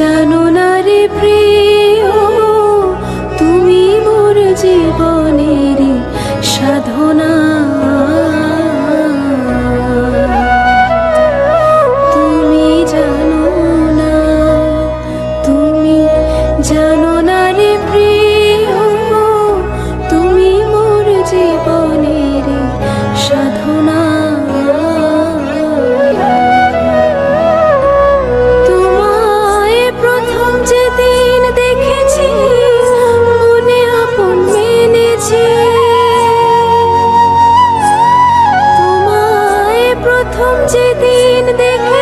জানো না রে প্রিয় जे दीन देखे।